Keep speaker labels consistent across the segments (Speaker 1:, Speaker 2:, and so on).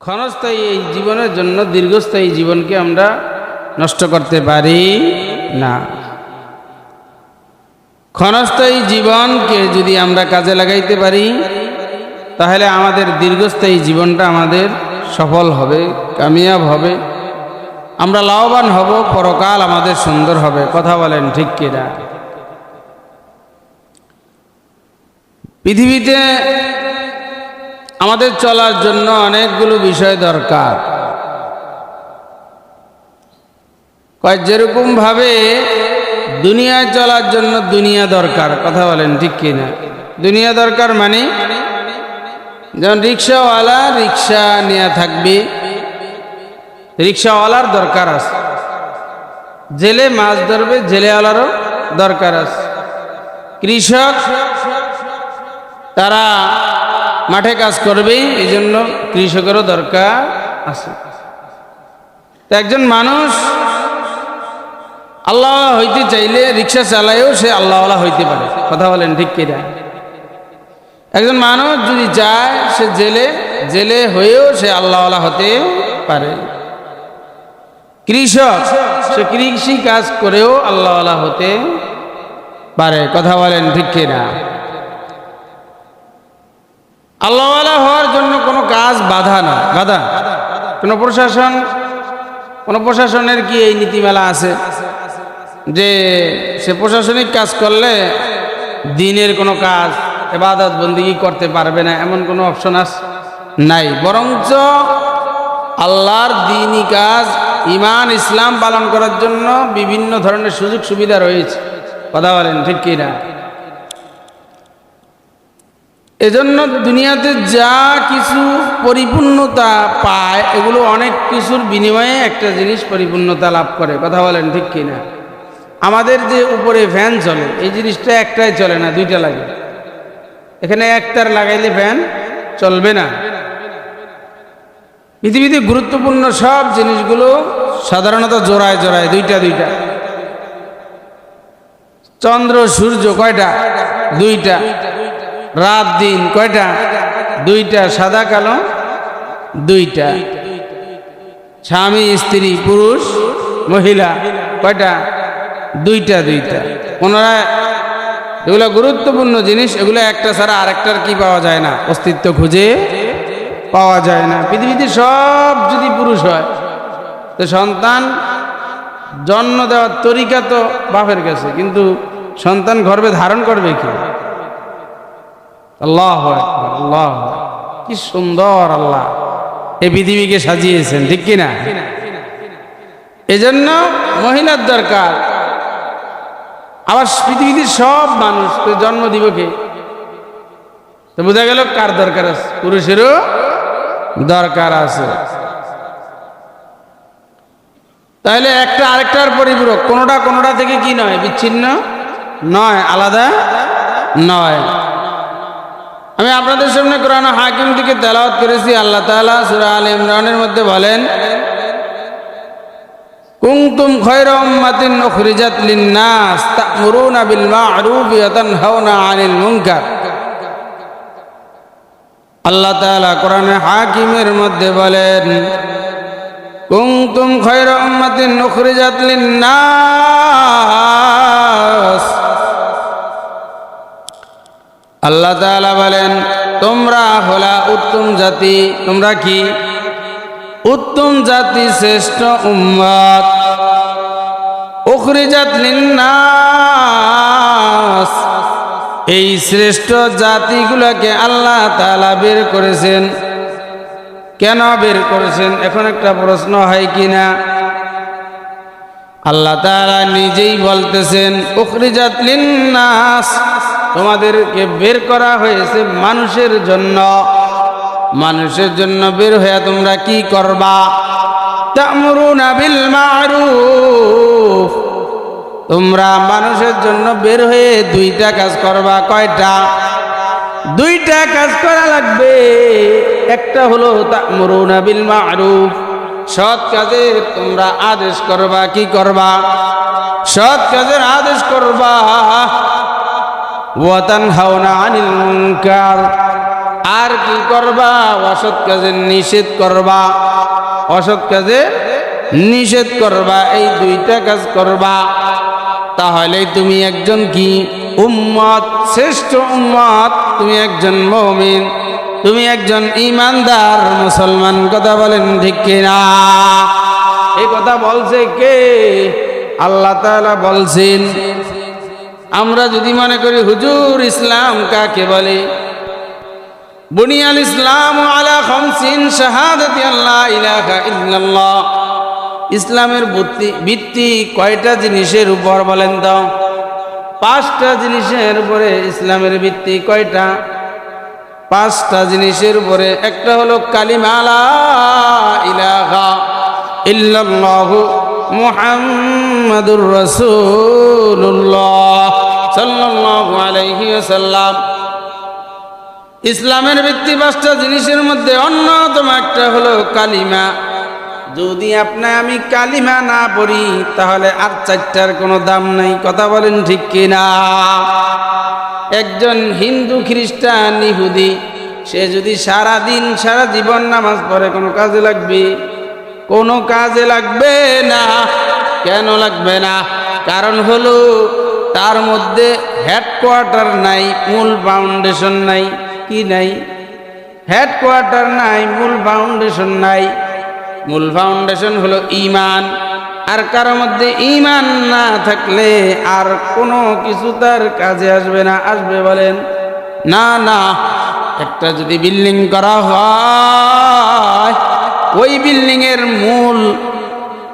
Speaker 1: ক্ষণস্থায়ী এই জীবনের জন্য দীর্ঘস্থায়ী জীবনকে আমরা নষ্ট করতে পারি না। ক্ষণস্থায়ী জীবনকে যদি আমরা কাজে লাগাইতে পারি, তাহলে আমাদের দীর্ঘস্থায়ী জীবনটা আমাদের সফল হবে, কামিয়াব হবে। আমরা লাভবান হব, পরকাল আমাদের সুন্দর হবে, কথা বলেন ঠিক কিনা? পৃথিবীতে আমাদের চলার জন্য অনেকগুলো বিষয় দরকার। কয়, যেরকম ভাবে দুনিয়ায় চলার জন্য দুনিয়া দরকার, কথা বলেন ঠিক কিনা? দুনিয়া দরকার মানে? যেমন রিক্সাওয়ালা রিক্সা নিয়ে থাকবে, রিক্সাওয়ালার দরকার আছে। জেলে মাছ ধরবে, জেলেওয়ালারও দরকার আছে। কৃষক, তারা মাঠে কাজ করবেই এই জন্য কৃষকেরও দরকার আছে। তো একজন মানুষ, আল্লাহ হইতে চাইলে রিক্সা চালায়ও সে আল্লাহওয়ালা হইতে পারে। কথা বলেন ঠিক কিনা? একজন মানুষ যদি যায় সে জেলে জেলে হয়েও সে আল্লাহওয়ালা হতে পারে। কৃষক, সে কৃষি কাজ করেও আল্লাহওয়ালা হতে পারে। কথা বলেন ঠিক কিনা? আল্লাহওয়ালা হওয়ার জন্য কোনো কাজ বাধা না, বাধা। কোনো প্রশাসন, কোনো প্রশাসনের কি এই নীতিমালা আছে? যে সে প্রশাসনিক কাজ করলে দিনের কোনো কাজ, এবাদত বন্দিগি করতে পারবে না, এমন কোনো অপশন আস, নাই। বরঞ্চ আল্লাহর দিনই কাজ ইমান ইসলাম পালন করার জন্য বিভিন্ন ধরনের সুযোগ সুবিধা রয়েছে। কথা বলেন, ঠিক কিনা? এজন্য দুনিয়াতে যা কিছু পরিপূর্ণতা পায়, এগুলো অনেক কিছুর বিনিময়ে একটা জিনিস পরিপূর্ণতা লাভ করে। কথা বলেন ঠিক কিনা? আমাদের যে উপরে ফ্যান চলে, এই জিনিসটা একটাই চলে না, দুইটা লাগে। এখানে একটার লাগাইলে ফ্যান চলবে না। পৃথিবীতে গুরুত্বপূর্ণ সব জিনিসগুলো সাধারণত জোড়ায় জোড়ায়, দুইটা দুইটা। চন্দ্র, সূর্য কয়টা? দুইটা। রাত দিন কয়টা? দুইটা, সাদা কালো, দুইটা। স্বামী, স্ত্রী, পুরুষ, মহিলা, কয়টা? দুইটা দুইটা। পুনরায় এগুলো গুরুত্বপূর্ণ জিনিস, এগুলো একটা ছাড়া আরেকটার কি পাওয়া যায় না? অস্তিত্ব খুঁজে পাওয়া যায় না। পৃথিবীতে সব যদি পুরুষ হয়, তো সন্তান জন্ম দেওয়ার তরিকা তো বাপের কাছে, কিন্তু সন্তান গর্ভে ধারণ করবে কি? আল্লাহ আল্লাহ। কি সুন্দর আল্লাহ। এই পৃথিবীকে সাজিয়েছেন, ঠিক কিনা? এজন্য মহিলার দরকার। আবার পৃথিবীতে সব মানুষ জন্ম দিব কে? তো বোঝা গেল কার দরকার আছে? পুরুষেরও দরকার আছে। তাহলে একটা আরেকটার পরিপূরক, কোনোটা কোনোটা থেকে কি নয়? বিচ্ছিন্ন নয়, আলাদা নয়। আমি আপনাদের সামনে কোরআন হাকিম থেকে তেলাওয়াত করেছি, আল্লাহ তাআলা সূরা আল ইমরানের মধ্যে বলেন লিন-নাস তা'মুরুনা বিল মা'রুফি ওয়া তানহাউনা 'আনিল মুনকার। আল্লাহ তাআলা কোরআনে হাকিমের মধ্যে বলেন, কুনতুম খায়রা উম্মাতিন উখরিজাত লিন-নাস আল্লাহ তাআলা বলেন, তোমরা হলা উত্তম জাতি, তোমরা কি? উত্তম জাতি শ্রেষ্ঠ উম্মত, উখরিজাত লিন্নাস। এই শ্রেষ্ঠ জাতিগুলোকে আল্লাহ তাআলা বের করেছেন। কেন বের করেছেন? এখন একটা প্রশ্ন হয় কিনা? আল্লাহ তাআলা নিজেই বলতেছেন, উখরিজাত লিন্নাস। তোমাদেরকে বের করা হয়েছে মানুষের জন্য। মানুষের জন্য বের হয়ে তোমরা কি করবা? তোমরা মানুষের জন্য বের হয়ে দুইটা কাজ করবা। কয়টা? দুইটা কাজ করা লাগবে। একটা হলো তা'মুরুনা বিল মা'রুফ। সৎ কাজে তোমরা আদেশ করবা, কি করবা? সৎ কাজের আদেশ করবা। আর কি করবা? অসৎ কাজে নিষেধ করবা। অসৎ কাজে নিষেধ করবা, এই দুইটা কাজ করবা। তাহলে তুমি একজন কি? উম্মত, শ্রেষ্ঠ উম্মত। তুমি একজন মমিন, তুমি একজন ইমানদার মুসলমান কথা বলেন ঠিক কিনা? এই কথা বলছে কে? আল্লাহ বলছেন আমরা যদি মনে করি, হুজুর, ইসলাম কাকে বলে? বুনিয়াল ইসলাম আলা খামসিন শাহাদাতি আল্লাহ ইলাহা ইল্লাল্লাহ। ইসলামের ভিত্তি কয়টা জিনিসের উপর বলেন তো? পাঁচটা জিনিসের উপরে ইসলামের ভিত্তি কয়টা? পাঁচটা জিনিসের উপরে একটা হলো কালিমালা ইলাহা ইল্লাল্লাহু মুহাম্মাদুর রাসূলুল্লাহ সাল্লাল্লাহু আলাইহি ওয়াসাল্লাম। ইসলামের ভিত্তি পাঁচটা জিনিসের মধ্যে অন্যতম একটা হলো কালিমা। যদি আপনি আমি কালিমা না পড়ি, তাহলে আর চারটার কোনো দাম নাই, কথা বলেন ঠিক কিনা? একজন হিন্দু খ্রিস্টান ইহুদি, সে যদি সারা দিন সারা জীবন নামাজ পড়ে, কোনো কাজে লাগবে? কোনো কাজে লাগবে না। কেন লাগবে না? কারণ হলো, তার মধ্যে হেডকোয়ার্টার নাই, মূল ফাউন্ডেশন নাই। কি নাই? হেডকোয়ার্টার নাই, মূল ফাউন্ডেশন নাই। মূল ফাউন্ডেশন হলো ইমান। আর কারোর মধ্যে ইমান না থাকলে আর কোনো কিছু তার কাজে আসবে না। আসবে বলেন, না না। একটা যদি বিল্ডিং করা হয় ওই বিল্ডিং এর মূল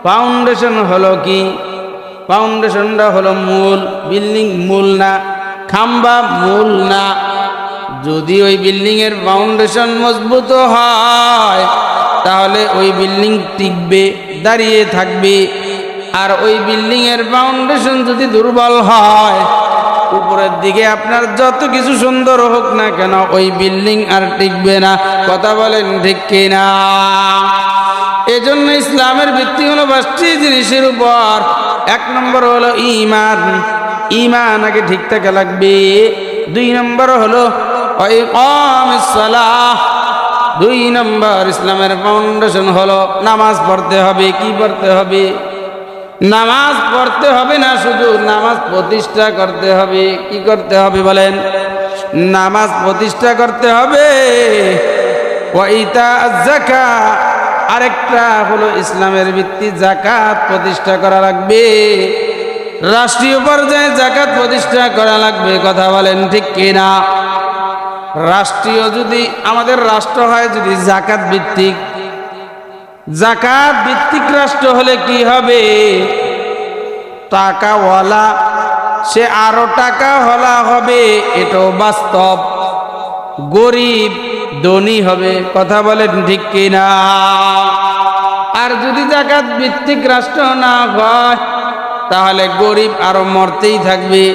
Speaker 1: ফাউন্ডেশন হলো কি? ফাউন্ডেশনটা হলো মূল, বিল্ডিং মূল না, খাম্বা মূল না। যদি ওই বিল্ডিং এর ফাউন্ডেশন মজবুত হয়, তাহলে ওই বিল্ডিং টিকবে, দাঁড়িয়ে থাকবে। আর ওই বিল্ডিং এর ফাউন্ডেশন যদি দুর্বল হয় উপরের দিকে আপনার যত কিছু সুন্দর হোক না কেন ওই বিল্ডিং আর টিকবে না। কথা বলেন ঠিক কিনা? এজন্য ইসলামের ভিত্তি হলো পাঁচটি জিনিসের উপর। এক নম্বর হলো ইমান ইমান আগে ঠিক থাকা লাগবে। দুই নম্বর হলো দুই নম্বর ইসলামের ফাউন্ডেশন হলো নামাজ পড়তে হবে, কি পড়তে হবে? নামাজ পড়তে হবে না, শুধু নামাজ প্রতিষ্ঠা করতে হবে। কি করতে হবে বলেন? নামাজ প্রতিষ্ঠা করতে হবে। আরেকটা হলো ইসলামের ভিত্তি জাকাত প্রতিষ্ঠা করা লাগবে। রাষ্ট্রীয় পর্যায়ে জাকাত প্রতিষ্ঠা করা লাগবে, কথা বলেন ঠিক কিনা? রাষ্ট্রীয় যদি, আমাদের রাষ্ট্র হয় যদি জাকাত ভিত্তিক জাকাত ভিত্তিক রাষ্ট্র হলে কি হবে? টাকাওয়ালা, সে আরও টাকা হলা হবে, এটাও বাস্তব। গরিব, ধনী হবে, কথা বলেন ঠিক কিনা? আর যদি জাকাত ভিত্তিক রাষ্ট্র না হয়, তাহলে গরিব আরও মরতেই থাকবে।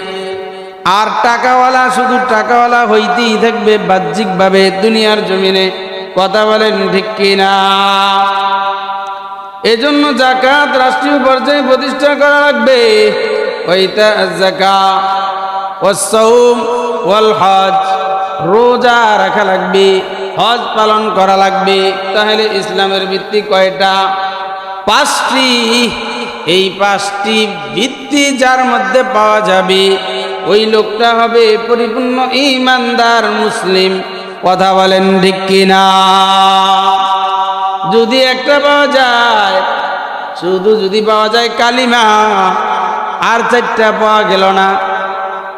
Speaker 1: আর টাকাওয়ালা শুধু টাকাওয়ালা হইতেই থাকবে বাহ্যিকভাবে দুনিয়ার জমিনে। কথা বলেন ঠিক কিনা? এজন্য জাকাত রাষ্ট্রীয় পর্যায়ে প্রতিষ্ঠা করা লাগবে। ওয়াল হজ রোজা রাখা লাগবে, হজ পালন করা লাগবে। তাহলে ইসলামের ভিত্তি কয়টা? পাঁচটি। এই পাঁচটি ভিত্তি যার মধ্যে পাওয়া যাবে, ওই লোকটা হবে পরিপূর্ণ ইমানদার মুসলিম। কথা বলেন ঠিক কিনা? যদি একটা পাওয়া যায়, শুধু যদি পাওয়া যায় কালিমা, আর চারটা পাওয়া গেল না।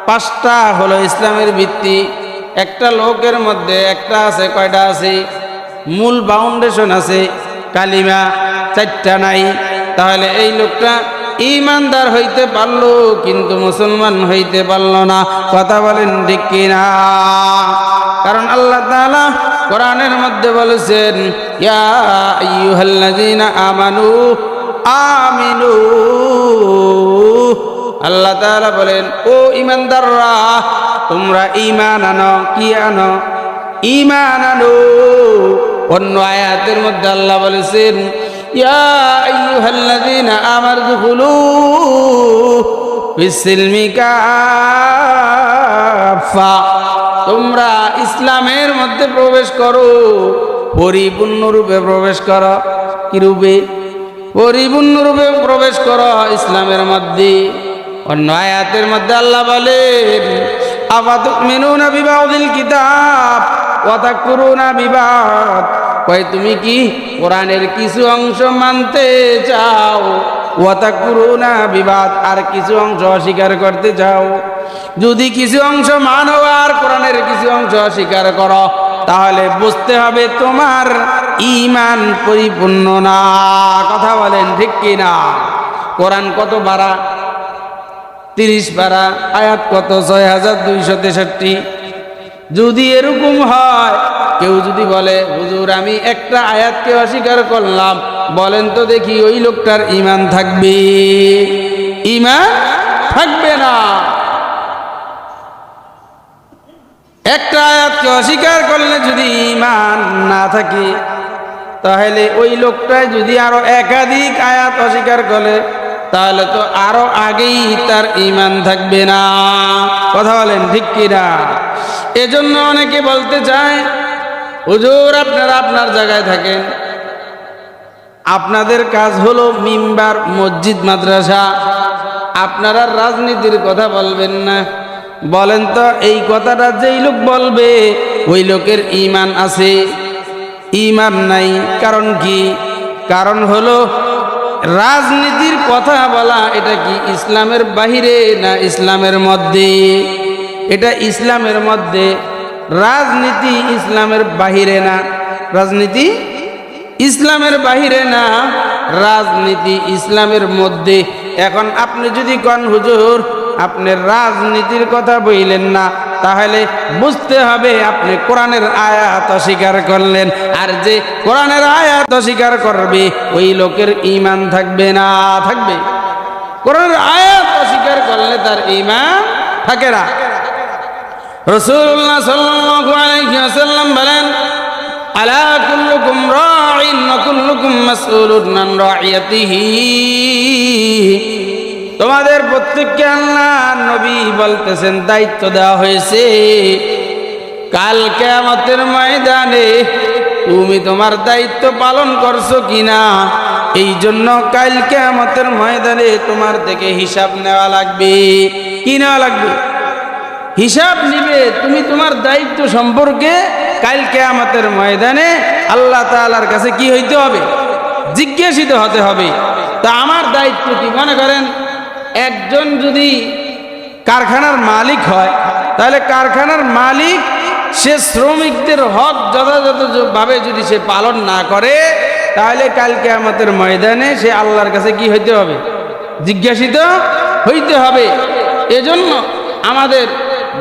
Speaker 1: পাঁচটা হলো ইসলামের ভিত্তি, একটা লোকের মধ্যে একটা আছে, কয়টা আছে? মূল ফাউন্ডেশন আছে, কালিমা চারটা নাই। তাহলে এই লোকটা ইমানদার হইতে পারল, কিন্তু মুসলমান হইতে পারল না। কথা বলেন ঠিক কিনা? কারণ আল্লাহ তাআলা কোরআনের মধ্যে বলেছেন আমানু আমিনু। আল্লাহ তাআলা বলেন, ও ইমানদাররা তোমরা ইমান আনো, কি আনো? ঈমান আনো। অন্য আয়াতের মধ্যে আল্লাহ বলেছেন আমানু দুখুলু ফিস-সিলমি তোমরা ইসলামের মধ্যে প্রবেশ করো পরিপূর্ণরূপে প্রবেশ করো। কি রূপে? পরিপূর্ণরূপে প্রবেশ করো ইসলামের মধ্যে। অন্য আয়াতের মধ্যে আল্লাহ বলেন আফাতুমিনুনা বিবাউদিল কিতাব ওয়া তাকফুরুনা বিবাদ। কয়, তুমি কি কোরআনের কিছু অংশ মানতে চাও? ওয়া তাকফুরুনা বিবাদ, আর কিছু অংশ অস্বীকার করতে চাও? যদি কিছু অংশ মানো আর কোরআনের কিছু অংশ অস্বীকার করো, তাহলে বুঝতে হবে তোমার ইমান পরিপূর্ণ না। কথা বলেন ঠিক কি না কোরআন কত বাড়া তিরিশ পারা। আয়াত কত? ছয় হাজার দুইশো তেষট্টি। যদি এরকম হয়, কেউ যদি বলে, হুজুর, আমি একটা আয়াতকে অস্বীকার করলাম। বলেন তো দেখি ওই লোকটার ইমান থাকবে। ইমান থাকবে না। একটা আয়াতকে অস্বীকার করলে যদি ইমান না থাকে, তাহলে ওই লোকটায় যদি আরও একাধিক আয়াত অস্বীকার করে, তাহলে তো আরও আগেই তার ইমান থাকবে না। কথা বলেন ঠিক কিনা? এজন্য অনেকে বলতে চায়, হুজুর, আপনারা আপনার জায়গায় থাকেন। আপনাদের কাজ হলো মিম্বার, মসজিদ, মাদ্রাসা। আপনারা রাজনীতির কথা বলবেন না। বলেন তো, এই কথাটা যেই লোক বলবে, ওই লোকের ইমান আছে। ইমান নাই, কারণ কি? কারণ হলো, রাজনীতির কথা বলা, এটা কি ইসলামের বাহিরে না ইসলামের মধ্যে? এটা ইসলামের মধ্যে, রাজনীতি ইসলামের বাহিরে না, রাজনীতি ইসলামের বাহিরে না, রাজনীতি ইসলামের মধ্যে। এখন আপনি যদি কন, হুজুর আপনি রাজনীতির কথা বইলেন না, তাহলে বুঝতে হবে আপনি কোরআনের আয়াত অস্বীকার করলেন। আর যে কোরআনের আয়াত অস্বীকার করবে, ওই লোকের ইমান থাকবে না, থাকবে। কোরআনের আয়াত অস্বীকার করলে তার ইমান থাকে না। রসুল্লাহ ওয়াসাল্লাম বলেন, আলা তোমাদের প্রত্যেককে আল্লাহ নবী বলতেছেন, দায়িত্ব দেওয়া হয়েছে। কাল কেয়ামতের ময়দানে তুমি তোমার দায়িত্ব পালন করছ কিনা এই জন্য কাল কেয়ামতের ময়দানে তোমার থেকে হিসাব নেওয়া লাগবে। কি নেওয়া লাগবে? হিসাব নিবে, তুমি তোমার দায়িত্ব সম্পর্কে কাল কেয়ামতের ময়দানে আল্লাহ তালার কাছে কি হইতে হবে? জিজ্ঞাসিত হতে হবে। তা আমার দায়িত্ব কি, মনে করেন? একজন যদি কারখানার মালিক হয়, তাহলে কারখানার মালিক সে শ্রমিকদের হক যথাযথভাবে যদি সে পালন না করে, তাহলে কালকে আমাদের ময়দানে সে আল্লাহর কাছে কি হইতে হবে? জিজ্ঞাসিত হইতে হবে। এজন্য আমাদের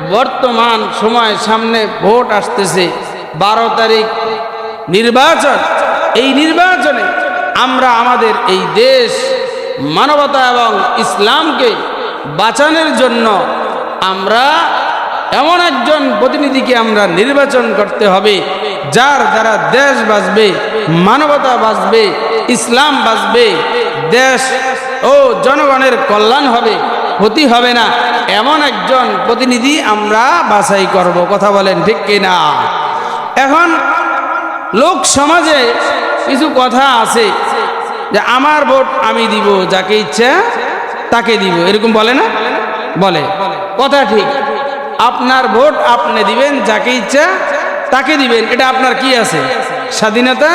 Speaker 1: বর্তমান সময় সামনে ভোট আসতেছে। বারো তারিখ নির্বাচন। এই নির্বাচনে আমরা আমাদের এই দেশ মানবতা এবং ইসলামকে বাঁচানোর জন্য আমরা এমন একজন প্রতিনিধিকে আমরা নির্বাচন করতে হবে, যার দ্বারা দেশ বাঁচবে, মানবতা বাঁচবে, ইসলাম বাঁচবে, দেশ ও জনগণের কল্যাণ হবে, ক্ষতি হবে না। এমন একজন প্রতিনিধি আমরা বাছাই করব, কথা বলেন ঠিক কিনা? এখন লোক সমাজে কিছু কথা আছে যে আমার ভোট আমি দিব, যাকে ইচ্ছা তাকে দিব। এরকম বলে না? বলে। কথা ঠিক। আপনার ভোট আপনি দিবেন, যাকে ইচ্ছা তাকে দিবেন। এটা আপনার কি আছে? স্বাধীনতা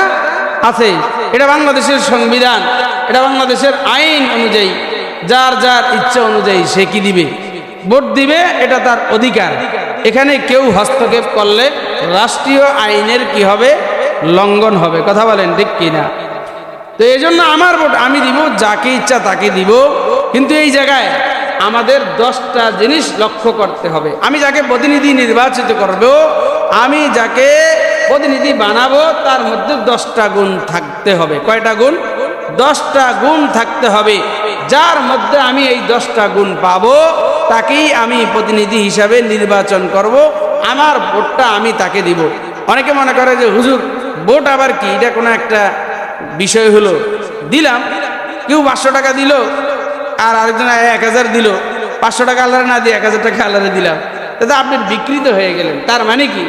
Speaker 1: আছে। এটা বাংলাদেশের সংবিধান। এটা বাংলাদেশের আইন অনুযায়ী, যার যার ইচ্ছা অনুযায়ী সে কি দিবে? ভোট দিবে, এটা তার অধিকার। এখানে কেউ হস্তক্ষেপ করলে রাষ্ট্রীয় আইনের কি হবে? লঙ্ঘন হবে। কথা বলেন ঠিক কিনা? তো এই জন্য আমার ভোট, আমি দিব, যাকে ইচ্ছা তাকে দিব। কিন্তু এই জায়গায় আমাদের দশটা জিনিস লক্ষ্য করতে হবে। আমি যাকে প্রতিনিধি নির্বাচিত করব, আমি যাকে প্রতিনিধি বানাবো, তার মধ্যে দশটা গুণ থাকতে হবে। কয়টা গুণ? দশটা গুণ থাকতে হবে। যার মধ্যে আমি এই দশটা গুণ পাব, তাকেই আমি প্রতিনিধি হিসাবে নির্বাচন করব। আমার ভোটটা আমি তাকে দিব। অনেকে মনে করে যে, হুজুর, ভোট আবার কি? এটা কোনো একটা বিষয় হলো, দিলাম, কেউ পাঁচশো টাকা দিল, আর আরেকজন এক হাজার দিল, পাঁচশো টাকা আল্লাহরে না দিয়ে এক হাজার টাকা আল্লাহরে দিলাম। তাতে আপনি বিকৃত হয়ে গেলেন। তার মানে কি?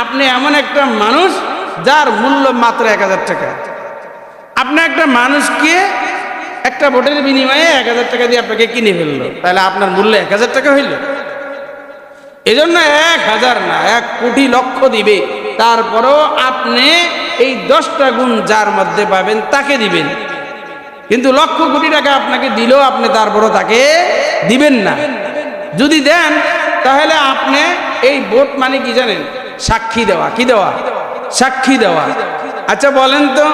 Speaker 1: আপনি এমন একটা মানুষ যার মূল্য মাত্র এক হাজার টাকা। আপনি একটা মানুষকে একটা ভোটের বিনিময়ে এক হাজার টাকা দিয়ে আপনাকে কিনে ফেলল। তাহলে আপনার মূল্য এক হাজার টাকা হইল। এজন্য এক হাজার না, এক কোটি লক্ষ দিবে। তারপরও আপনি এই দশটা গুণ যার মধ্যে পাবেন, তাকে দিবেন। কিন্তু লক্ষ কোটি টাকা আপনাকে দিলেও আপনি তারপরও তাকে দিবেন না। যদি দেন, তাহলে আপনি এই ভোট মানে কি জানেন? সাক্ষী দেওয়া। কি দেওয়া? সাক্ষী দেওয়া। আচ্ছা বলেন তো,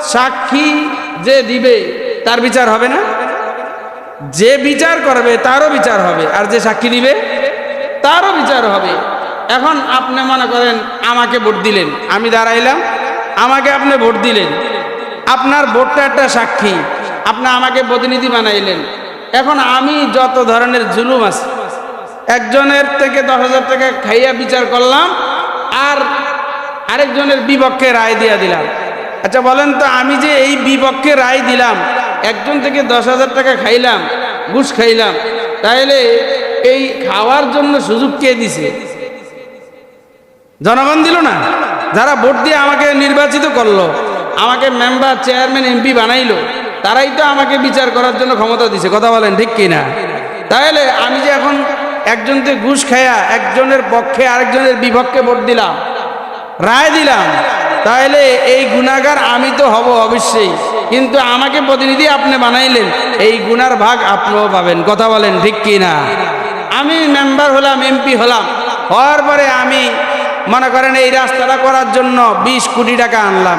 Speaker 1: সাক্ষী যে দিবে, তার বিচার হবে না? যে বিচার করবে, তারও বিচার হবে। আর যে সাক্ষী দিবে, তারও বিচার হবে। এখন আপনি মনে করেন, আমাকে ভোট দিলেন। আমি দাঁড়াইলাম। আমাকে আপনি ভোট দিলেন। আপনার ভোটটা একটা সাক্ষী। আপনি আমাকে প্রতিনিধি বানাইলেন। এখন আমি যত ধরনের জুলুম আছে, একজনের থেকে দশ হাজার টাকা খাইয়া বিচার করলাম আর আরেকজনের বিপক্ষে রায় দিয়া দিলাম। আচ্ছা বলেন তো, আমি যে এই বিপক্ষে রায় দিলাম, একজন থেকে দশ হাজার টাকা খাইলাম, ঘুষ খাইলাম তাহলে এই খাওয়ার জন্য সুযোগ কে দিছে? জনগণ দিল না? যারা ভোট দিয়ে আমাকে নির্বাচিত করল, আমাকে মেম্বার চেয়ারম্যান এমপি বানাইলো, তারাই তো আমাকে বিচার করার জন্য ক্ষমতা দিছে, কথা বলেন ঠিক কিনা? তাহলে আমি যে এখন একজনকে ঘুষ খায়া একজনের পক্ষে আরেকজনের বিপক্ষে ভোট দিলাম, রায় দিলাম, তাহলে এই গুণাগার আমি তো হব অবশ্যই, কিন্তু আমাকে প্রতিনিধি আপনি বানাইলেন, এই গুনার ভাগ আপনিও পাবেন, কথা বলেন ঠিক কি না আমি মেম্বার হলাম এমপি হলাম, হওয়ার পরে আমি মনে করেন এই রাস্তাটা করার জন্য বিশ কোটি টাকা আনলাম।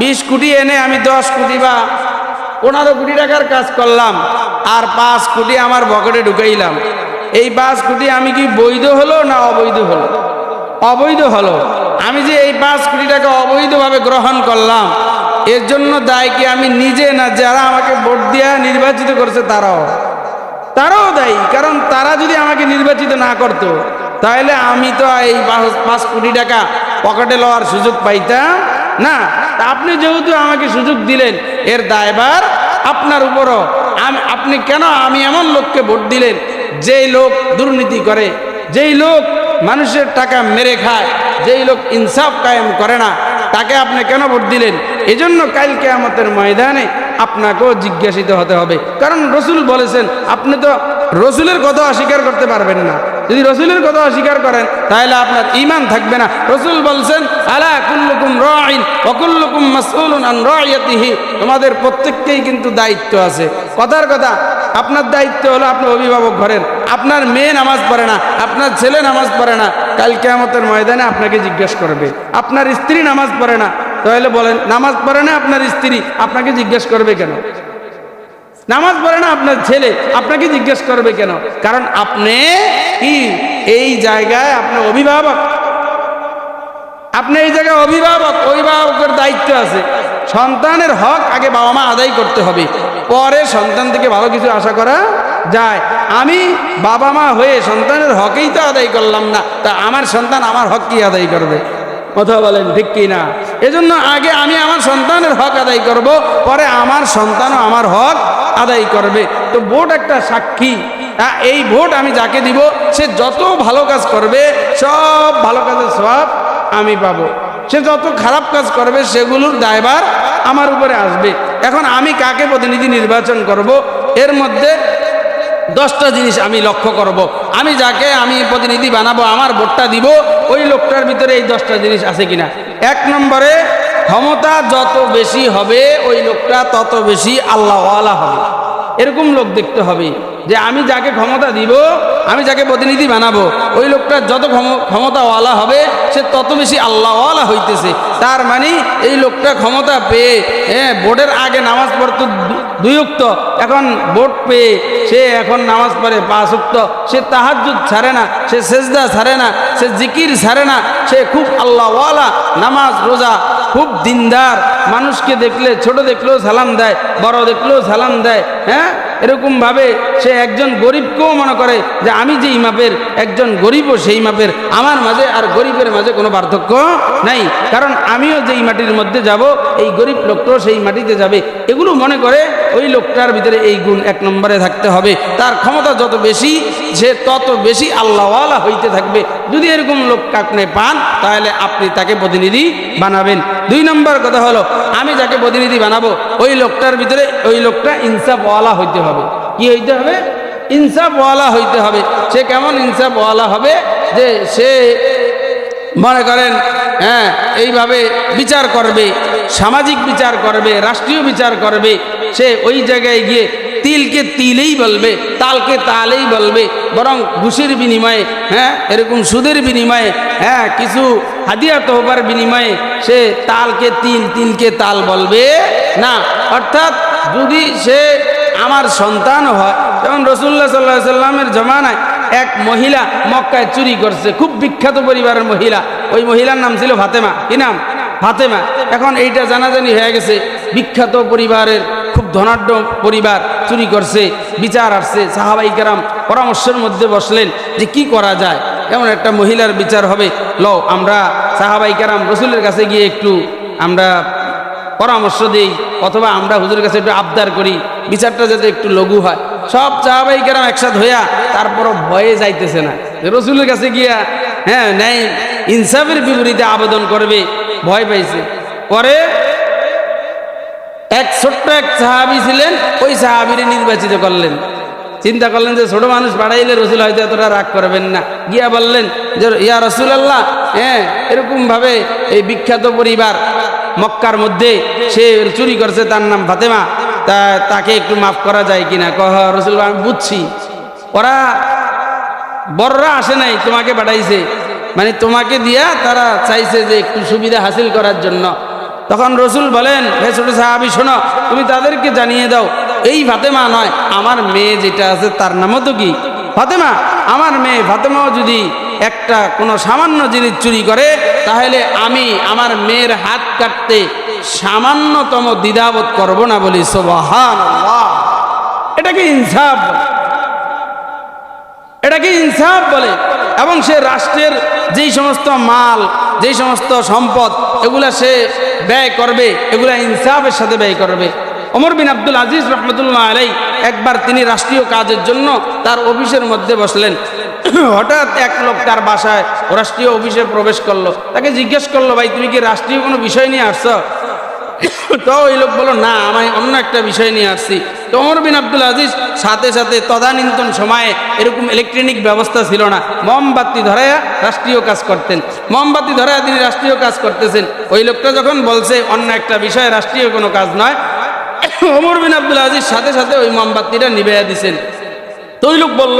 Speaker 1: বিশ কোটি এনে আমি দশ কোটি বা পনেরো কোটি টাকার কাজ করলাম আর পাঁচ কোটি আমার বকেটে ঢুকাইলাম। এই পাঁচ কোটি আমি কি বৈধ হলো না অবৈধ হলো? অবৈধ হলো। আমি যে এই পাঁচ কোটি টাকা অবৈধভাবে গ্রহণ করলাম, এর জন্য দায় কি আমি নিজে না যারা আমাকে ভোট দেওয়া নির্বাচিত করছে তারাও? তারাও দায়ী, কারণ তারা যদি আমাকে নির্বাচিত না করত তাহলে আমি তো এই পাঁচ- কোটি টাকা পকেটে লওয়ার সুযোগ পাইতাম। না আপনি যেহেতু আমাকে সুযোগ দিলেন, এর দায়ভার আপনার উপরও। আপনি কেন আমি এমন লোককে ভোট দিলেন, যেই লোক দুর্নীতি করে, যেই লোক মানুষের টাকা মেরে খায়, যেই লোক ইনসাফ কায়েম করে না, তাকে আপনি কেন ভোট দিলেন? এজন্য কালকে কেয়ামতের ময়দানে আপনাকেও জিজ্ঞাসিত হতে হবে। কারণ রসুল বলেছেন, আপনি তো রসুলের কথা অস্বীকার করতে পারবেন না। যদি রসুলের কথা অস্বীকার করেন, তাহলে আপনার ইমান থাকবে না। রসুল বলছেন, আলা কুল্লুকুম রাইন অকুল্লুকুম মাসউলুন আন রাইয়াতিহি। তোমাদের প্রত্যেককেই কিন্তু দায়িত্ব আছে। কথার কথা, আপনার দায়িত্ব হলো আপনার অভিভাবক ঘরের। আপনার মেয়ে নামাজ পড়ে না, আপনার ছেলে নামাজ পড়ে না। কাল কেয়ামতের ময়দানে আপনাকে জিজ্ঞেস করবে, আপনার স্ত্রী নামাজ পড়ে না? তাহলে বলেন, নামাজ পড়ে না আপনার স্ত্রী, আপনাকে জিজ্ঞেস করবে কেন? নামাজ পড়ে না আপনার ছেলে, আপনাকে জিজ্ঞেস করবে কেন? কারণ আপনি কি? এই জায়গায় আপনার অভিভাবক। আপনি এই জায়গায় অভিভাবক, অভিভাবকের দায়িত্ব আছে। সন্তানের হক আগে বাবা মা আদায় করতে হবে। পরে সন্তান থেকে ভালো কিছু আশা করা যায়। আমি বাবা মা হয়ে সন্তানের হকেই তো আদায় করলাম না। তা আমার সন্তান আমার হক কি আদায় করবে? কথা বলেন, ঠিক কি না এজন্য আগে আমি আমার সন্তানের হক আদায় করব, পরে আমার সন্তানও আমার হক আদায় করবে। তো ভোট একটা সাক্ষী। এই ভোট আমি যাকে দিব, সে যত ভালো কাজ করবে, সব ভালো কাজের সব আমি পাবো। সে যত খারাপ কাজ করবে, সেগুলোর দায়ভার আমার উপরে আসবে। এখন আমি কাকে প্রতিনিধি নির্বাচন করব? এর মধ্যে দশটা জিনিস আমি লক্ষ্য করব। আমি যাকে আমি প্রতিনিধি বানাবো, আমার ভোটটা দিব, ওই লোকটার ভিতরে এই দশটা জিনিস আছে কিনা এক নম্বরে, ক্ষমতা যত বেশি হবে, ওই লোকটা তত বেশি আল্লাহওয়ালা হবে এরকম লোক দেখতে হবে যে, আমি যাকে ক্ষমতা দিব আমি যাকে প্রতিনিধি বানাবো, ওই লোকটা যত ক্ষম- ক্ষমতাওয়ালা হবে, সে তত বেশি আল্লাহওয়ালা হইতেছে। তার মানে এই লোকটা ক্ষমতা পেয়ে হ্যাঁ ভোটের আগে নামাজ পড়তো দু- দুই উক্ত এখন ভোট পেয়ে সে এখন নামাজ পড়ে পাঁচ উক্ত সে তাহাজুদ ছাড়ে না, সে সেজদা ছাড়ে না, সে জিকির ছাড়ে না, সে খুব আল্লাহওয়ালা, নামাজ, রোজা, খুব দিনদার। মানুষকে দেখলে, ছোট দেখলেও সালাম দেয়, বড় দেখলেও সালাম দেয় হ্যাঁ? এরকম ভাবে সে একজন গরিবকেও মনে করে যে আমি যেই মাপের, একজন গরিবও সেই মাপের, আমার মাঝে আর গরিবের মাঝে কোনো পার্থক্য নাই। কারণ আমিও যেই মাটির মধ্যে যাব, এই গরিব লোকটাও সেই মাটিতে যাবে। এগুলো মনে করে ওই লোকটার ভিতরে এই গুণ এক নম্বরে থাকতে হবে। তার ক্ষমতা যত বেশি, সে তত বেশি আল্লাহওয়ালা হইতে থাকবে। যদি এরকম লোক আপনি পান, তাহলে আপনি তাকে প্রতিনিধি বানাবেন। দুই নম্বর কথা হলো, আমি যাকে প্রতিনিধি বানাবো, ওই লোকটার ভিতরে ওই লোকটা ইনসাফওয়ালা হইতে হবে। কি হইতে হবে? ইনসাফওয়ালা হইতে হবে। সে কেমন ইনসাফওয়ালা হবে? যে সে মনে করেন হ্যাঁ এইভাবে বিচার করবে, সামাজিক বিচার করবে, রাষ্ট্রীয় বিচার করবে, সে ওই জায়গায় গিয়ে তিলকে তিলেই বলবে, তালকে তালেই বলবে, বরং ঘুষের বিনিময়ে হ্যাঁ এরকম সুদের বিনিময়ে হ্যাঁ কিছু হাদিয়া তোহবার বিনিময়ে সে তালকে তিল, তিলকে তাল বলবে না। অর্থাৎ যদি সে আমার সন্তান হয়, যেমন রসুল্লাহ সাল্লাহ সাল্লামের জমানায় এক মহিলা মক্কায় চুরি করছে। খুব বিখ্যাত পরিবারের মহিলা। ওই মহিলার নাম ছিল ফাতেমা। কি নাম? ফাতেমা। এখন এইটা জানাজানি হয়ে গেছে। বিখ্যাত পরিবারের খুব ধনাঢ্য পরিবার চুরি করছে। বিচার আসছে। সাহাবাই কেরাম পরামর্শের মধ্যে বসলেন যে কি করা যায়? এমন একটা মহিলার বিচার হবে। লও, আমরা সাহাবাই কেরাম রসুলের কাছে গিয়ে একটু আমরা পরামর্শ দিই। অথবা আমরা হুজুরের কাছে একটু আবদার করি। বিচারটা যাতে একটু লঘু হয়। সব চাহাবাই কেরাম একসাথে হইয়া তারপরও ভয়ে যাইতেছে না। রসুলের কাছে গিয়া হ্যাঁ ন্যায় ইনসাফের বিপরীতে আবেদন করবে, ভয় পাইছে। পরে এক ছোট্ট এক সাহাবি ছিলেন, ওই সাহাবিরে নির্বাচিত করলেন। চিন্তা করলেন যে ছোট মানুষ বাড়াইলে রসুল হয়তো এতটা রাগ করবেন না। গিয়া বললেন যে, ইয়া রসুল আল্লাহ হ্যাঁ এরকম ভাবে এই বিখ্যাত পরিবার মক্কার মধ্যে সে চুরি করছে, তার নাম ফাতেমা। তা, তাকে একটু মাফ করা যায় কিনা? কহ, রসুল, আমি বুঝছি। ওরা বড়রা আসে নাই, তোমাকে পাঠাইছে। মানে তোমাকে দিয়া তারা চাইছে যে একটু সুবিধা হাসিল করার জন্য। তখন রসুল বলেন, হে ছোট সাহাবি, শোনো, তুমি তাদেরকে জানিয়ে দাও, এই ফাতেমা নয়, আমার মেয়ে যেটা আছে তার নামও তো কি? ফাতেমা, আমার মেয়ে ফাতেমাও যদি একটা কোনো সামান্য জিনিস চুরি করে, তাহলে আমি আমার মেয়ের হাত কাটতে সামান্যতম দ্বিধাবোধ করব না বলি সোবাহান এটাকে ইনসাফ। এটাকে ইনসাফ বলে? এবং সে রাষ্ট্রের যেই সমস্ত মাল, যেই সমস্ত সম্পদ, এগুলা সে ব্যয় করবে, এগুলা ইনসাফের সাথে ব্যয় করবে। অমর বিন আব্দুল আজিজ রহমতুল্লাহ আলাই একবার তিনি রাষ্ট্রীয় কাজের জন্য তার অফিসের মধ্যে বসলেন। হঠাৎ এক লোক তার বাসায় রাষ্ট্রীয় অফিসে প্রবেশ করল। তাকে জিজ্ঞেস করল, ভাই, তুমি কি রাষ্ট্রীয় কোনো বিষয় নিয়ে আসছ? তো ওই লোক বলল, না, আমি অন্য একটা বিষয় নিয়ে আসছি। তো ওমর বিন আব্দুল আজিজ সাথে সাথে তদানীন্তন সময়ে এরকম ইলেকট্রনিক ব্যবস্থা ছিল না। মোমবাতি ধরাইয়া রাষ্ট্রীয় কাজ করতেন। মোমবাতি ধরাইয়া তিনি রাষ্ট্রীয় কাজ করতেছেন। ওই লোকটা যখন বলছে, অন্য একটা বিষয়ে রাষ্ট্রীয় কোনো কাজ নয়, ওমর বিন আব্দুল আজিজ সাথে সাথে ওই মোমবাতিটা নিবেয়া দিছেন। তো ওই লোক বলল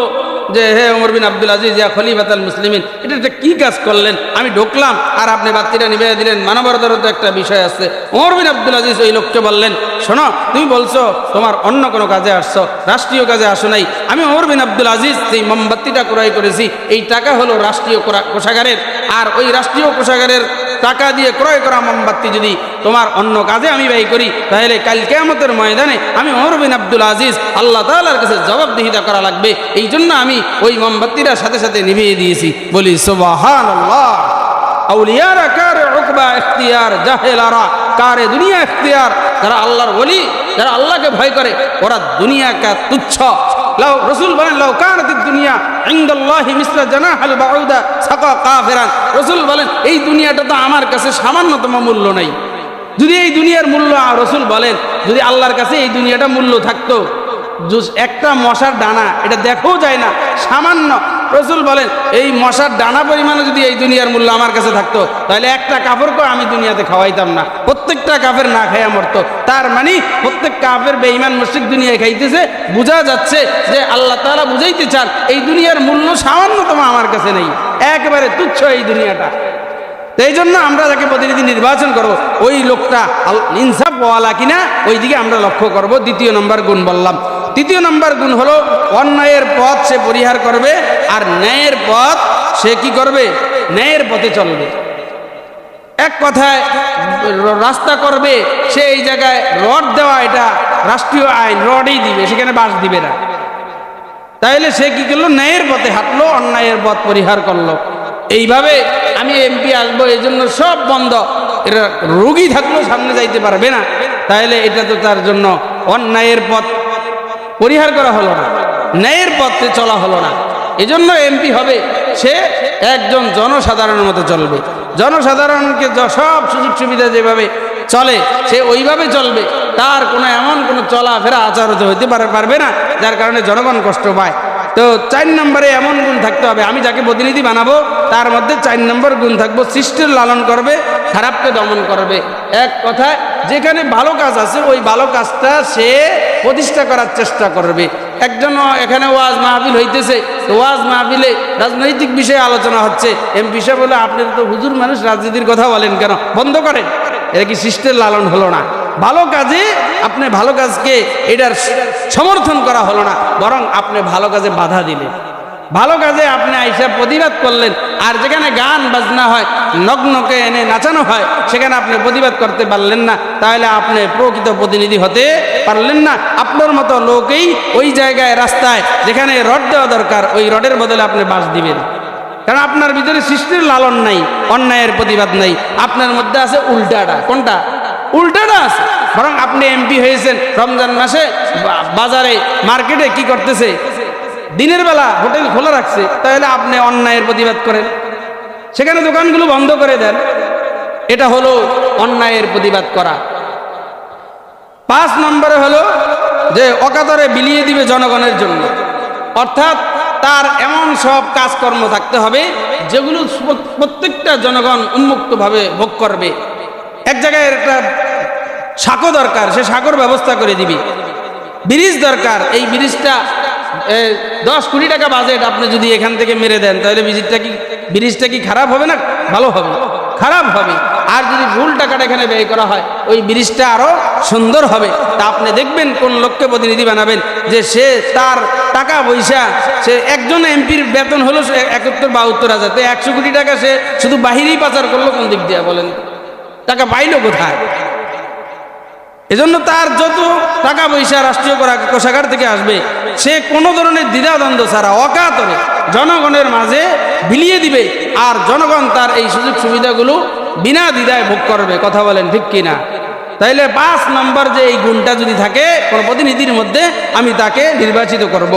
Speaker 1: যে হে ওমর বিন আব্দুল আজিজ, ইয়া খলিফাতাল মুসলিমিন, এটা একটা কি কাজ করলেন? আমি ঢুকলাম আর আপনি বাতিটা নিবে দিলেন। মানবতারও তো একটা বিষয় আছে। ওমর বিন আব্দুল আজিজ ওই লোককে বললেন, শোনো, তুমি বলছো তোমার অন্য কোনো কাজে আসছো, রাষ্ট্রীয় কাজে আসো নাই। আমি ওমর বিন আব্দুল আজিজ সেই মোমবাতিটা ক্রয় করেছি, এই টাকা হলো রাষ্ট্রীয় কোষাগারের। আর ওই রাষ্ট্রীয় কোষাগারের টাকা দিয়ে ক্রয় করা মোমবাতি যদি তোমার অন্য কাজে আমি ব্যয় করি, তাহলে কাল কেয়ামতের ময়দানে আমি ওমর বিন আব্দুল আজিজ আল্লাহ তাআলার কাছে জবাবদিহিতা করা লাগবে। এই জন্য আমি ওই মোমবাতিটার সাথে সাথে নিভিয়ে দিয়েছি। বলি সোবাহান আউলিয়ারা ইখতিয়ার, জাহেলারা কারে দুনিয়া ইখতিয়ার? যারা আল্লাহর বলি যারা আল্লাহকে ভয় করে, ওরা দুনিয়াকে তুচ্ছ। লাউ রসুল বলেন লাউ কানাতিদ দুনিয়া ইনদাল্লাহি মিসলা জানাহাল বাউদা সাকা কাফিরান। রসুল বলেন, এই দুনিয়াটা তো আমার কাছে সামান্যতম মূল্য নাই। যদি এই দুনিয়ার মূল্য রসুল বলেন, যদি আল্লাহর কাছে এই দুনিয়াটা মূল্য থাকতো একটা মশার ডানা এটা দেখাও যায় না, সামান্য রসুল বলেন, এই মশার ডানা পরিমাণে যদি এই দুনিয়ার মূল্য আমার কাছে থাকতো, তাহলে একটা কাপড়কে আমি দুনিয়াতে খাওয়াইতাম না। প্রত্যেকটা কাপের না খাইয়া মরতো। তার মানে প্রত্যেক কাপের বেঈমান মুশরিক দুনিয়ায় খাইতেছে, বোঝা যাচ্ছে যে আল্লাহ তাআলা বুঝাইতে চান, এই দুনিয়ার মূল্য সামান্যতম আমার কাছে নেই। একেবারে তুচ্ছ এই দুনিয়াটা। এই জন্য আমরা যাকে প্রতিনিধি নির্বাচন করব, ওই লোকটা আল- ইনসাফওয়ালা কিনা ওই দিকে আমরা লক্ষ্য করব। দ্বিতীয় নম্বর গুণ বললাম। তৃতীয় নম্বর গুণ হলো, অন্যায়ের পথ সে পরিহার করবে আর ন্যায়ের পথ সে কি করবে? ন্যায়ের পথে চলবে। এক কথায় রাস্তা করবে, সে এই জায়গায় রড দেওয়া, এটা রাষ্ট্রীয় আইন, রডই দিবে, সেখানে বাস দিবে না। তাইলে সে কি করল? ন্যায়ের পথে হাঁটলো, অন্যায়ের পথ পরিহার করল। এইভাবে আমি এমপি আসব এই জন্য সব বন্ধ। এটা রোগী থাকলেও সামনে যাইতে পারবে না। তাইলে এটা তো তার জন্য অন্যায়ের পথ পরিহার করা হলো না। ন্যায়ের পথে চলা হলো না। এজন্য এমপি হবে। সে একজন জনসাধারণের মতো চলবে। জনসাধারণকে সব সুযোগ সুবিধা যেভাবে চলে, সে ওইভাবে চলবে। তার কোনো এমন কোনো চলাফেরা আচরণ হইতে পারে- পারবে না, যার কারণে জনগণ কষ্ট পায়। তো চার নম্বরে এমন গুণ থাকতে হবে। আমি যাকে প্রতিনিধি বানাবো, তার মধ্যে চার নম্বর গুণ থাকব, সৃষ্টির লালন করবে, খারাপকে দমন করবে। এক কথায়, যেখানে ভালো কাজ আছে, ওই ভালো কাজটা সে প্রতিষ্ঠা করার চেষ্টা করবে। একজন এখানে ওয়াজ মাহফিল হইতেছে, তো ওয়াজ মাহফিলে রাজনৈতিক বিষয়ে আলোচনা হচ্ছে। এম বিষয় বলে, আপনি তো হুজুর মানুষ, রাজনীতির কথা বলেন কেন? বন্ধ করেন। এটা কি সিস্টেম লালন হলো না? ভালো কাজে আপনি ভালো কাজকে এটার সমর্থন করা হলো না, বরং আপনি ভালো কাজে বাধা দিলেন। ভালো কাজে আপনি আইসা প্রতিবাদ করলেন, আর যেখানে গান বাজনা হয়, নগ্নকে এনে নাচানো হয়, সেখানে আপনি প্রতিবাদ করতে পারলেন না। তাহলে আপনি প্রকৃত প্রতিনিধি হতে পারলেন না। আপনার মতো লোকেই ওই জায়গায়, রাস্তায়, যেখানে রড দেওয়া দরকার, ওই রডের বদলে আপনি বাস দিবেন। কারণ আপনার ভিতরে সৃষ্টির লালন নাই, অন্যায়ের প্রতিবাদ নাই। আপনার মধ্যে আছে উল্টাটা। কোনটা? উল্টাটা আছে। বরং আপনি এমপি হয়েছেন, রমজান মাসে বাজারে, মার্কেটে কি করতেছে? দিনের বেলা হোটেল খোলা রাখছে, তাহলে আপনি অন্যায়ের প্রতিবাদ করেন। সেখানে দোকানগুলো বন্ধ করে দেন। এটা হলো অন্যায়ের প্রতিবাদ করা। পাঁচ নম্বরে হলো যে অকাতরে বিলিয়ে দিবে জনগণের জন্য। অর্থাৎ তার এমন সব কাজকর্ম থাকতে হবে, যেগুলো প্রত্যেকটা জনগণ উন্মুক্তভাবে ভোগ করবে। এক জায়গায় একটা সাঁকো দরকার, সে সাঁকোর ব্যবস্থা করে দিবি। ব্রিজ দরকার, এই ব্রিজটা এ, দশ কোটি টাকা বাজেট আপনি যদি এখান থেকে মেরে দেন তাহলে ব্রিজটা কি ব্রিজটা কি খারাপ হবে না? ভালো হবে। খারাপ হবে। আর যদি ভুল টাকাটা এখানে ব্যয় করা হয় ওই ব্রিজটা আরও সুন্দর হবে। তা আপনি দেখবেন কোন লোককে প্রতিনিধি বানাবেন যে সে তার টাকা পয়সা সে একজন এমপির বেতন হলো সে একাত্তর বাহাত্তর হাজার। তো একশো কোটি টাকা সে শুধু বাহিরেই পাচার করল কোন দিক দিয়ে বলেন? টাকা পাইলো কোথায়? এজন্য তার যত টাকা পয়সা রাষ্ট্রীয় কোষাগার থেকে আসবে সে কোনো ধরনের দ্বিধাদ্বন্দ্ব ছাড়া অকাতরে জনগণের মাঝে বিলিয়ে দিবে আর জনগণ তার এই সুযোগ সুবিধাগুলো বিনা দ্বিধায় ভোগ করবে, কথা বলেন ঠিক কিনা তাইলে পাঁচ নম্বর যে এই গুণটা যদি থাকে, কোনো প্রতিনিধির মধ্যে আমি তাকে নির্বাচিত করব।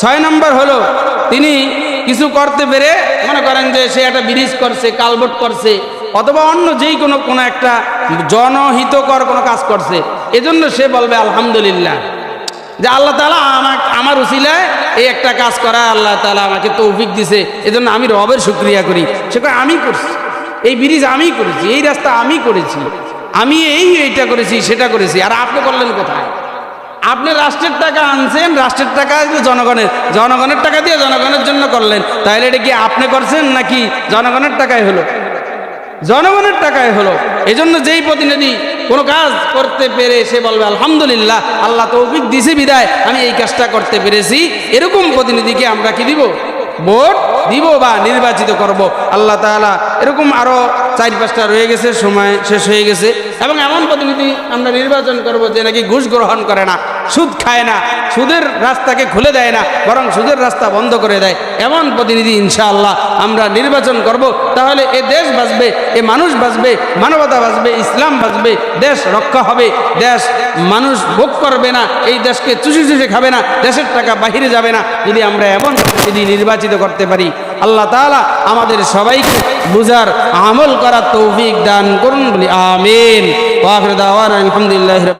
Speaker 1: ছয় নম্বর হলো, তিনি কিছু করতে পেরে মনে করেন যে সে একটা ব্রিজ করছে কালবোট করছে, অথবা অন্য যেই কোনো কোনো একটা জনহিতকর কোনো কাজ করছে, এজন্য সে বলবে, আলহামদুলিল্লাহ যে আল্লাহ তালা আমাকে, আমার উসিলায় এই একটা কাজ করা, আল্লাহ তালা আমাকে তৌফিক দিছে, এজন্য আমি রবের শুক্রিয়া করি। সে আমি করছি। এই ব্রিজ আমি করেছি, এই রাস্তা আমি করেছি, আমি এই, এইটা করেছি, সেটা করেছি। আর আপনি করলেন কোথায়? আপনি রাষ্ট্রের টাকা আনছেন, রাষ্ট্রের টাকা জনগণের জনগণের টাকা দিয়ে জনগণের জন্য করলেন। তাহলে এটা কি আপনি করছেন নাকি জনগণের টাকায় হলো? জনগণের টাকায় হলো। এজন্য যেই প্রতিনিধি কোনো কাজ করতে পেরে সে বলবে, আলহামদুলিল্লাহ, আল্লাহ তৌফিক দিছে বিদায়, আমি এই কাজটা করতে পেরেছি। এরকম প্রতিনিধিকে আমরা কি দিব? ভোট দিব বা নির্বাচিত করব? আল্লাহ তালা এরকম আরও চার পাঁচটা রয়ে গেছে, সময় শেষ হয়ে গেছে। এবং এমন প্রতিনিধি আমরা নির্বাচন করব যে নাকি ঘুষ গ্রহণ করে না। সুদ খায় না, সুদের রাস্তাকে খুলে দেয় না, বরং সুদের রাস্তা বন্ধ করে দেয়। এমন প্রতিনিধি ইনশাআল্লাহ আমরা নির্বাচন করব, তাহলে এ দেশ বাঁচবে, এ মানুষ বাঁচবে, মানবতা বাঁচবে, ইসলাম বাঁচবে, দেশ রক্ষা হবে। দেশ মানুষ ভোগ করবে না, এই দেশকে চুষে চুষে খাবে না, দেশের টাকা বাহিরে যাবে না, যদি আমরা এমন প্রতিনিধি নির্বাচিত করতে পারি। আল্লাহ তাআলা আমাদের সবাইকে বুঝার, আমল করার তৌফিক দান করুন বলি আমিন। আলহামদুলিল্লাহি